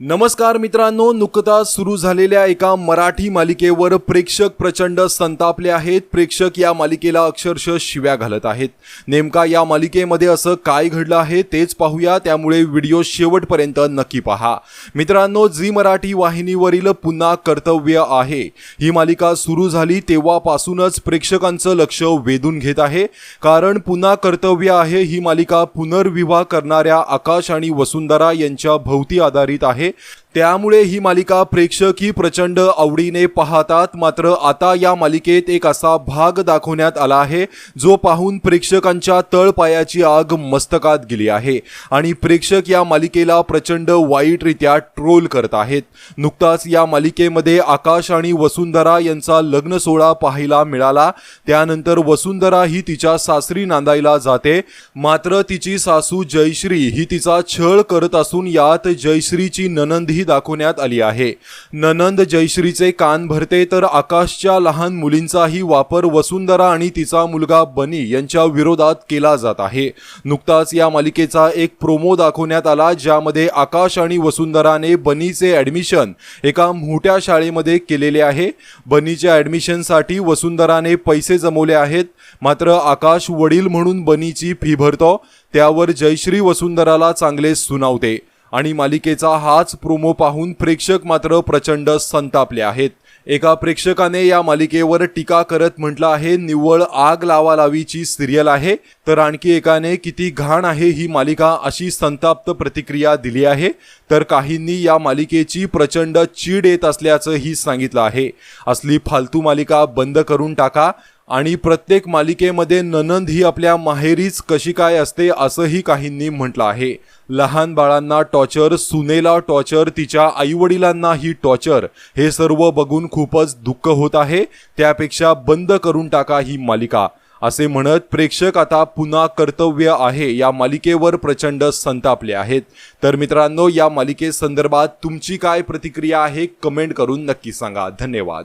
नमस्कार मित्रांनो नुकताच सुरू झालेल्या एका मराठी मालिकेवर प्रेक्षक प्रचंड संतापले आहेत. प्रेक्षक या मालिकेला अक्षरशः शिव्या घालत आहेत. नेमका या मालिकेमध्ये असं काय घडलं आहे तेच पाहूया. त्यामुळे व्हिडिओ शेवटपर्यंत नक्की पहा. मित्रांनो झी मराठी वाहिनीवरील पुन्हा कर्तव्य आहे. ही मालिका सुरू झाली तेव्हापासूनच प्रेक्षकांचं लक्ष वेधून घेत आहे. कारण पुन्हा कर्तव्य आहे ही मालिका पुनर्विवाह करणाऱ्या आकाश आणि वसुंधरा यांच्या भोवती आधारित आहे. Merci. त्यामुळे ही मालिका प्रेक्षकही प्रचंड आवडीने पाहतात. मात्र आता या मालिकेत एक असा भाग दाखवण्यात आला आहे जो पाहून प्रेक्षकांच्या तळपायाची आग मस्तकात गेली आहे आणि प्रेक्षक या मालिकेला प्रचंड वाईटरित्या ट्रोल करत आहेत. नुकताच या मालिकेमध्ये आकाश आणि वसुंधरा यांचा लग्न सोहळा पाहायला मिळाला. त्यानंतर वसुंधरा ही तिच्या सासरी नांदायला जाते. मात्र तिची सासू जयश्री ही तिचा छळ करत असून यात जयश्रीची ननंद ही दाखवण्यात आली आहे. ननंद जयश्रीचे कान भरते तर आकाशच्या लहान मुलींचाही वापर वसुंधरा आणि तिचा मुलगा बनी यांच्या विरोधात केला जात आहे. नुकताच या मालिकेचा एक प्रोमो दाखवण्यात आला ज्यामध्ये आकाश आणि वसुंधराने बनीचे ॲडमिशन एका मोठ्या शाळेमध्ये केलेले आहे. बनीच्या ॲडमिशनसाठी वसुंधराने पैसे जमवले आहेत मात्र आकाश वडील म्हणून बनीची फी भरतो त्यावर जयश्री वसुंधराला चांगले सुनावते. आणि मालिकेचा हाच प्रोमो पाहून प्रेक्षक मात्र प्रचंड संतापले आहेत. एका प्रेक्षकाने या मालिकेवर टीका करत म्हटलं आहे निव्वळ आग लावा लावीची सिरियल आहे तर आणखी एकाने किती घाण आहे ही मालिका अशी संताप्त प्रतिक्रिया दिली आहे तर काहींनी या मालिकेची प्रचंड चीड येत असल्याचंही सांगितलं आहे. असली फालतू मालिका बंद करून टाका आणि प्रत्येक मालिकेमध्ये ननंद ही आपल्या माहेरीच कशी काय असते असंही काहींनी म्हटलं आहे. लहान बाळांना टॉर्चर सुनेला टॉर्चर तिच्या आईवडिलांना ही टॉर्चर हे सर्व बघून खूपच दुःख होत आहे. त्यापेक्षा बंद करून टाका ही मालिका. असे म्हणत प्रेक्षक आता पुन्हा कर्तव्य आहे. या मालिकेवर प्रचंड संतापले आहेत. तर मित्रांनो या मालिकेसंदर्भात तुमची काय प्रतिक्रिया आहे कमेंट करून नक्की सांगा. धन्यवाद.